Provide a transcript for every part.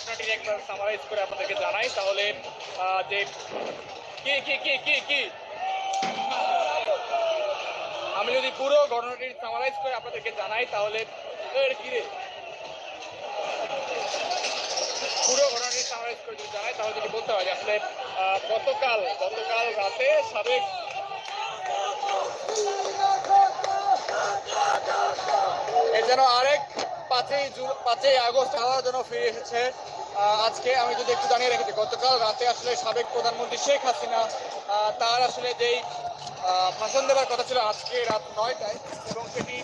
ঘটনাটির একবার সামারাইজ করে আপনাদেরকে জানাই, তাহলে যে কি কি কি কি কি আমি যদি পুরো ঘটনাটি সামারাইজ করে আপনাদেরকে জানাই, তাহলে এর কি রে? পুরো ঘটনাটি সামারাইজ করে যদি জানাই, তাহলে যদি বলতে হয় যে আসলে গতকাল গতকাল রাতে সাবেক এ যেন আরেক পাঁচই জুন পাঁচই আগস্ট আবার যেন ফিরে এসেছে আজকে আমি যদি একটু জানিয়ে রেখেছি গতকাল রাতে আসলে সাবেক প্রধানমন্ত্রী শেখ হাসিনা তার আসলে যেই ভাষণ দেওয়ার কথা ছিল আজকে রাত নয়টায়, এবং সেটি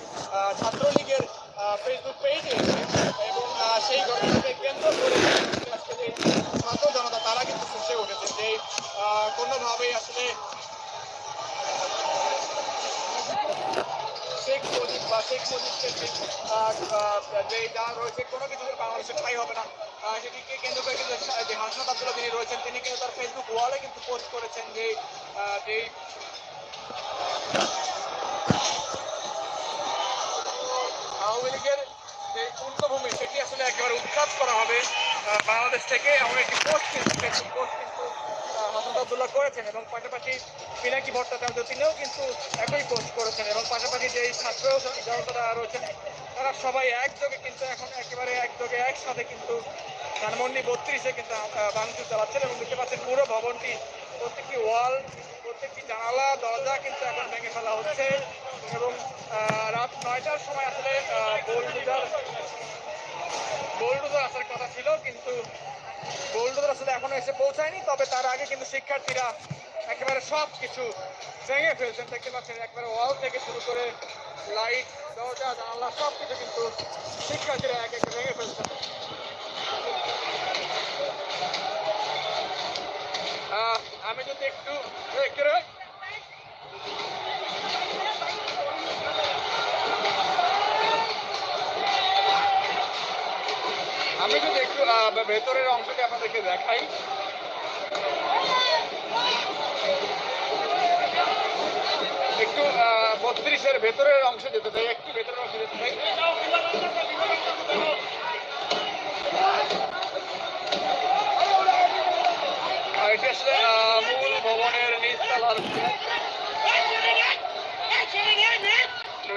ছাত্রলীগের ফেসবুক পেজে এবং সেই ঘটনাকে কেন্দ্র করে আজকে যে ছাত্র জনতা, তারা কিন্তু ফুসে উঠেছে যে কোনোভাবেই আসলে শেখ মুজিব বা শেখ মুজিবকে যে যা রয়েছে কোনো কিছু বাংলাদেশে ঠাই হবে না। সেটিকে কেন্দ্র করে কিন্তু যে হাসনাত আব্দুল্লাহ তিনি রয়েছেন, তিনি কিন্তু তার ফেসবুক ওয়ালে কিন্তু পোস্ট করেছেন যে যে আওয়ামী লীগের যে পূর্ণভূমি, সেটি আসলে একেবারে উৎখাত করা হবে বাংলাদেশ থেকে। এমন একটি পোস্ট কিন্তু ফেসবুক পোস্ট কিন্তু হাসনাত আব্দুল্লাহ করেছেন এবং পাশাপাশি পিনাকি ভট্টাচার্য তিনিও কিন্তু একই পোস্ট করেছেন এবং পাশাপাশি যে ছাত্র জনতারা রয়েছেন, তারা সবাই একযোগে কিন্তু এখন একেবারে একযোগে একসাথে কিন্তু ধানমন্ডি বত্রিশে কিন্তু ভাঙচুর চালাচ্ছেন এবং দেখতে পাচ্ছেন পুরো ভবনটি প্রত্যেকটি ওয়াল, প্রত্যেকটি জানালা, দরজা কিন্তু এখন ভেঙে ফেলা হচ্ছে এবং রাত নয়টার সময় আসলে বোল্ডুজার বোল্ডুজার আসার কথা ছিল কিন্তু বোল্ডুজার আসলে এখনও এসে পৌঁছায়নি, তবে তার আগে কিন্তু শিক্ষার্থীরা একেবারে সব কিছু ভেঙে ফেলছেন। দেখতে পাচ্ছেন একবারে ওয়াল থেকে শুরু করে লাইট, দরজা, জানালা সব কিছু কিন্তু শিক্ষার্থীরা এক এক ভেঙে ফেলছেন। আমি যদি একটু আমি যদি একটু ভেতরের অংশটি আপনাদেরকে দেখাই। একটু বত্রিশের ভেতরের অংশ যেতে চাই একটু ভেতরের অংশ যেতে চাই এটি আসলে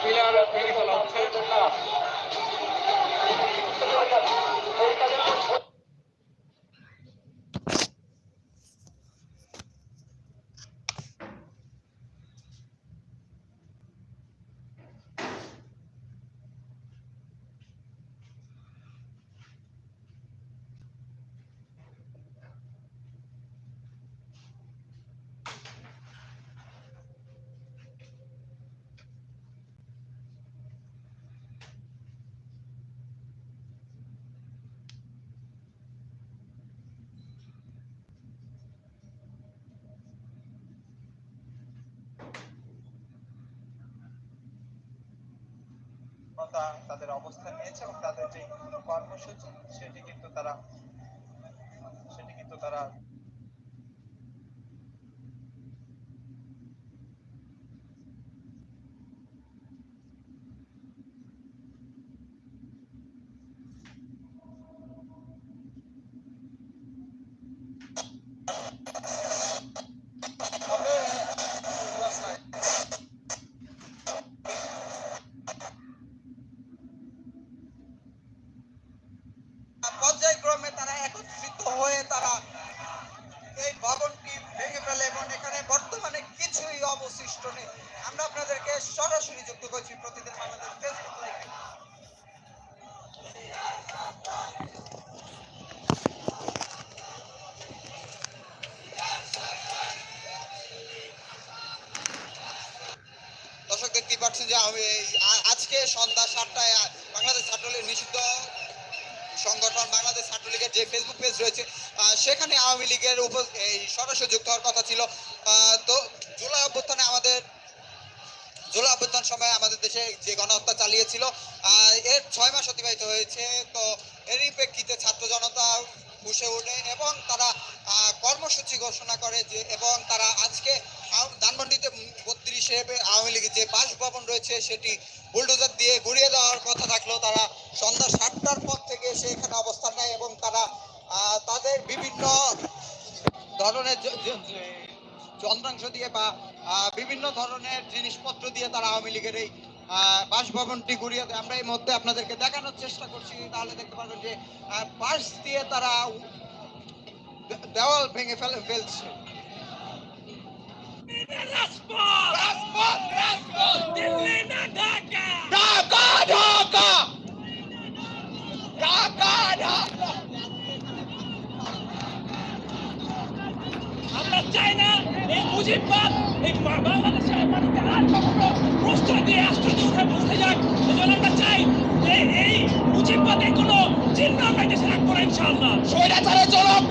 পিলার ভেঙে ফেলা হচ্ছে তা- তাদের অবস্থান নিয়েছে এবং তাদের যে কর্মসূচি সেটি কিন্তু তারা সেটি কিন্তু তারা পর্যায়ক্রমে তারা একত্রিত হয়ে তারা এই ভবনটি ভেঙে ফেলে এবং এখানে বর্তমানে কিছুই অবশিষ্ট নেই আমরা আপনাদেরকে সরাসরি যুক্ত করছি প্রতিদিন আমাদের ফেসবুক লাইভে। দর্শক, দেখতেই পাচ্ছেন যে আমি আজকে সন্ধ্যা সাতটায় বাংলাদেশ ছাত্রলীগ নিষিদ্ধ সংগঠন বাংলাদেশ ছাত্রলীগের যে ফেসবুক পেজ রয়েছে সেখানে আওয়ামী লীগের উপ সদস্য যুক্ত হওয়ার কথা ছিল। তো জুলাই অভ্যুত্থানে আমাদের জুলাই অভ্যুত্থান সময় আমাদের দেশে যে গণহত্যা চালিয়েছিল এর ছয় মাস অতিবাহিত হয়েছে। তো এরই প্রেক্ষিতে ছাত্র জনতা বসে ওঠে এবং তারা কর্মসূচি ঘোষণা করে যে এবং তারা আজকে ধানমন্ডিতে বত্রিশে আওয়ামী লীগের যে বাসভবন রয়েছে, সেটি বুলডোজার দিয়ে গুড়িয়ে দেওয়ার কথা থাকলেও তারা সন্ধ্যা সাতটার পর থেকে এসে এখানে অবস্থান নেয় এবং তারা তাদের বিভিন্ন ধরনের যন্ত্রাংশ দিয়ে বা বিভিন্ন ধরনের জিনিসপত্র দিয়ে তারা আওয়ামী লীগের এই বাসভবনটি ঘুরিয়ে দেয়। আমরা এই মধ্যে আপনাদেরকে দেখানোর চেষ্টা করছি। তাহলে দেখতে পারবেন যে বাঁশ দিয়ে তারা দেওয়াল ভেঙে ফেলে, ফেলছে। আমরা চাই না এই মুজিববাদ এই বাংলাদেশের মাটিতে আর কখনো প্রশ্রয় দিয়ে হয়ে বসতে যাক এজন্য আমরা চাই যে এই মুজিববাদের কোনো চিহ্ন আমরা দেশে রাখব না ইনশাআল্লাহ স্বৈরাচারের জনক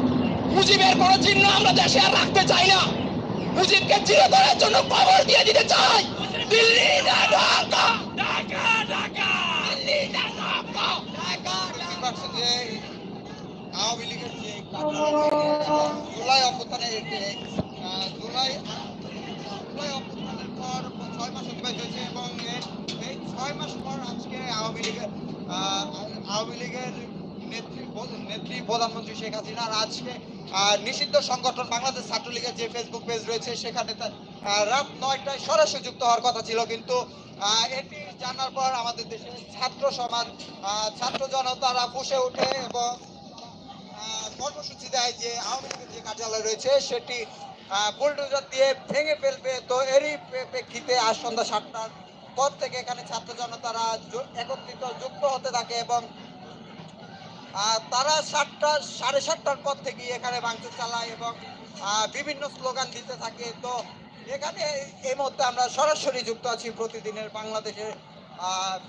মুজিবের কোনো চিহ্ন আমরা দেশে আর রাখতে চাই না। মুজিবকে চিরতরের জন্য কবর দিয়ে দিতে চাই। দিল্লি না ঢাকা। ঢাকা ঢাকা দিল্লি না ঢাকা। যে আওয়ামী লীগের জুলাই জুলাই পর ছয় মাস এবং ছয় মাস পর আজকে আওয়ামী লীগের নেত্রী নেত্রী প্রধানমন্ত্রী শেখ হাসিনার আজকে নিষিদ্ধ সংগঠন বাংলাদেশ ছাত্রলীগের যে ফেসবুক পেজ রয়েছে, সেখানে রাত নয়টায় সরাসরি যুক্ত হওয়ার কথা ছিল, কিন্তু এটি জানার পর আমাদের দেশের ছাত্র সমাজ ছাত্র জনতারা ফুসে ওঠে এবং কর্মসূচি দেয় যে আওয়ামী লীগের যে কার্যালয় রয়েছে, সেটি বুলডোজার দিয়ে ভেঙে ফেলবে। তো এরই প্রে- প্রেক্ষিতে আজ সন্ধ্যা সাতটার পর থেকে এখানে ছাত্র জনতারা একত্রিত, যুক্ত হতে থাকে এবং তারা সাতটা, সাড়ে সাতটার পর থেকে এখানে ভাঙচুর চালায় এবং বিভিন্ন স্লোগান দিতে থাকে। তো এখানে এই মুহূর্তে আমরা সরাসরি যুক্ত আছি প্রতিদিনের বাংলাদেশের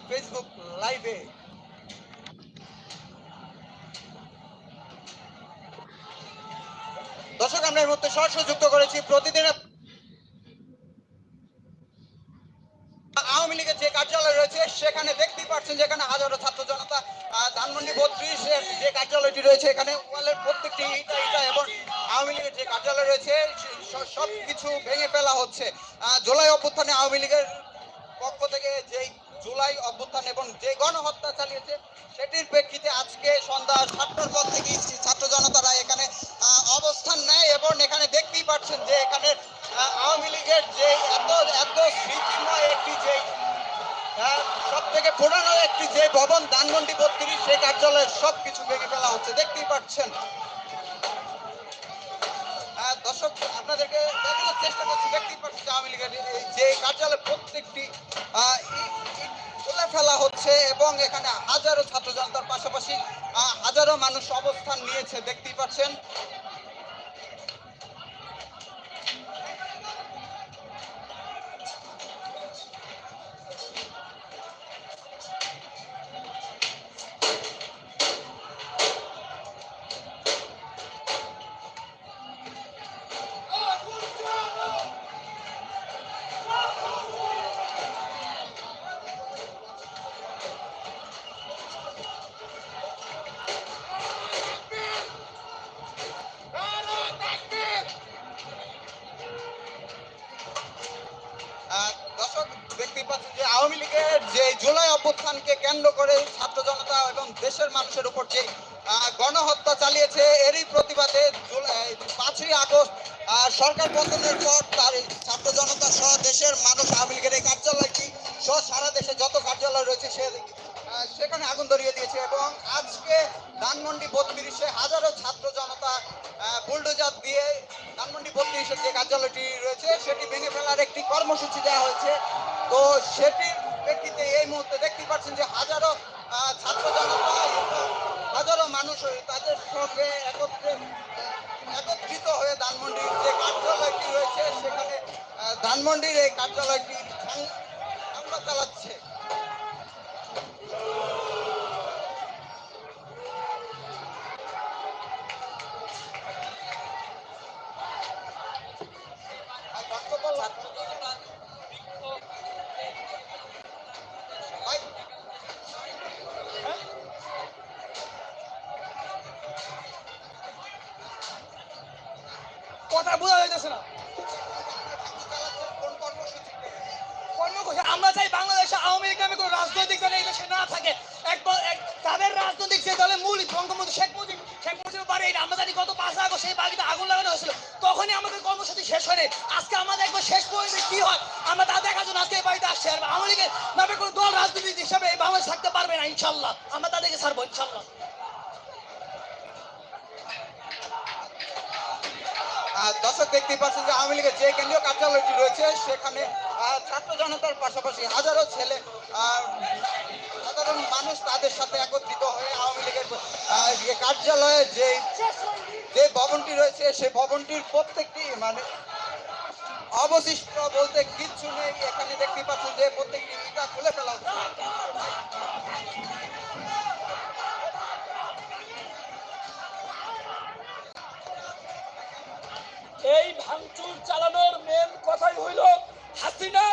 ফেসবুক লাইভে দর্শক, আমরা এই মুহূর্তে সরাসরি যুক্ত করেছি প্রতিদিনের আওয়ামী লীগের যে কার্যালয় রয়েছে, সেখানে দেখতেই পাচ্ছেন যেখানে হাজারো ছাত্র জনতা আহ, ধানমন্ডি বত্রিশ যে কার্যালয়টি রয়েছে এখানে। ওয়ালের প্রত্যেকটি ইটা ইটা এবং আওয়ামী লীগের যে কার্যালয় রয়েছে সব কিছু ভেঙে ফেলা হচ্ছে। জুলাই অভ্যুত্থানে আওয়ামী লীগের পক্ষ থেকে যেই জুলাই অভ্যুত্থান এবং যে গণহত্যা চালিয়েছে, সেটির প্রেক্ষিতে আজকে সন্ধ্যা সাতটার পর থেকে ছাত্র জনতারা এখানে অবস্থান নেয় এবং এখানে দেখতেই পাচ্ছেন যে এখানে আওয়ামী লীগের যে এত এত যে সব থেকে পুরানো একটি যে ভবন ধানমন্ডি বত্রিশ সেই কার্যালয়ের সব কিছু ভেঙে ফেলা হচ্ছে। দেখতেই পাচ্ছেন। আহ, দর্শক আপনাদেরকে দেখানোর চেষ্টা করছি দেখতেই পাচ্ছি যে আওয়ামী লীগের যে কার্যালয় প্রত্যেকটি তুলে ফেলা হচ্ছে এবং এখানে হাজারো ছাত্র জনতার পাশাপাশি হাজারো মানুষ অবস্থান নিয়েছে দেখতেই পাচ্ছেন। অভ্যুত্থানকে কেন্দ্র করে ছাত্র জনতা এবং দেশের মানুষের উপর যে গণহত্যা চালিয়েছে, এরই প্রতিবাদে পাঁচই আগস্ট সরকার পতনের পর তার ছাত্র জনতা সহ দেশের মানুষ আওয়ামী লীগের এই কার্যালয়টি সহ সারা দেশে যত কার্যালয় রয়েছে সে সেখানে আগুন ধরিয়ে দিয়েছে এবং আজকে ধানমন্ডি বত্রিশে হাজারো ছাত্র জনতা বুলডোজার দিয়ে ধানমন্ডি বত্রিশের যে কার্যালয়টি রয়েছে, সেটি ভেঙে ফেলার একটি কর্মসূচি দেওয়া হয়েছে। তো সেটির প্রেক্ষিতে এই মুহূর্তে দেখতে পাচ্ছেন যে হাজারো ছাত্র জনতা হাজারো মানুষ তাদের সঙ্গে একত্রে, একত্রিত হয়ে ধানমন্ডির যে কার্যালয়টি রয়েছে, সেখানে ধানমন্ডির এই কার্যালয়টি আমরা চালাচ্ছে। কথা বোঝা যাইতেছে না। আমরা চাই বাংলাদেশে আওয়ামী লীগ নামে কোনো রাজনৈতিক দল এই দেশে না থাকে। তাদের রাজনৈতিক যে দলের মূল বঙ্গবন্ধু শেখ মুজিব শেখ মুজিবের বাড়ি আমরা জানি গত পাঁচ আগস্ট সেই বাড়িতে আগুন লাগানো হয়েছিল। তখনই আমাদের কর্মসূচি শেষ হয়নি। আজকে আমাদের একবার শেষ পর্যন্ত কি হয়। আমরা তা দেখার জন্য আজকে এই বাড়িতে আসছি। আর আওয়ামী লীগের নামে কোনো দল রাজনীতি হিসাবে এই বাংলাদেশ থাকতে পারবে না ইনশাল্লাহ আমরা তাদেরকে ছাড়বো ইনশাল্লাহ দর্শক দেখতে পাচ্ছেন যে আওয়ামী লীগের যে কেন্দ্রীয় কার্যালয়টি রয়েছে, সেখানে ছাত্র জনতার পাশাপাশি হাজারো ছেলে সাধারণ মানুষ তাদের সাথে একত্রিত হয়ে আওয়ামী লীগের কার্যালয়ে যে যে ভবনটি রয়েছে, সেই ভবনটির প্রত্যেকটি মানে অবশিষ্ট বলতে কিচ্ছু নেই। এখানে দেখতে পাচ্ছেন যে প্রত্যেকটি ইটা খুলে ফেলা হচ্ছে। চালানোর মেন কথাই হইল হাসিনা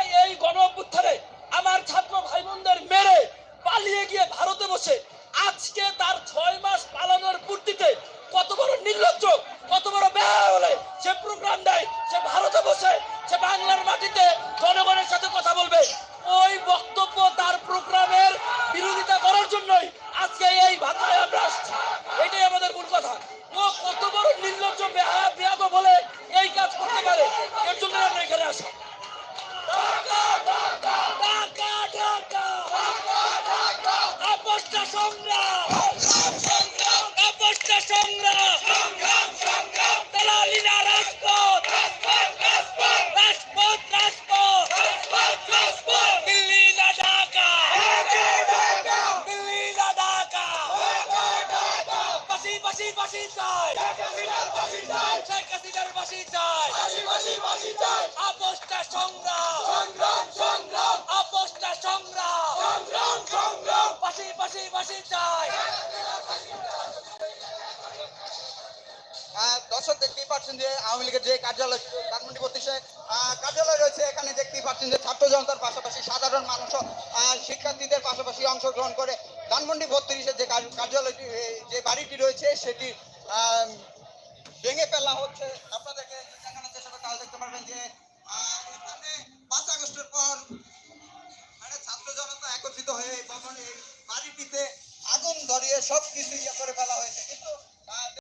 বাসি দর্শক দেখতেই পাচ্ছেন যে আওয়ামী লীগের যে কার্যালয় ধানমন্ডি আহ, কার্যালয় রয়েছে। এখানে দেখতেই পাচ্ছেন যে ছাত্র জনতার পাশাপাশি সাধারণ মানুষও অংশগ্রহণ করে ধানমন্ডি বত্রিশে যে কার্য- কার্যালয়টি যে বাড়িটি রয়েছে, সেটি ভেঙে ফেলা হচ্ছে। আপনাদেরকে দেখানোর চেষ্টা করে তাহলে দেখতে পারবেন যে এখানে পাঁচ আগস্টের পর মানে ছাত্র জনতা একত্রিত হয়ে ভবনে বাড়িটিতে আগুন ধরিয়ে সব কিছু ইয়ে করে ফেলা হয়েছে। কিন্তু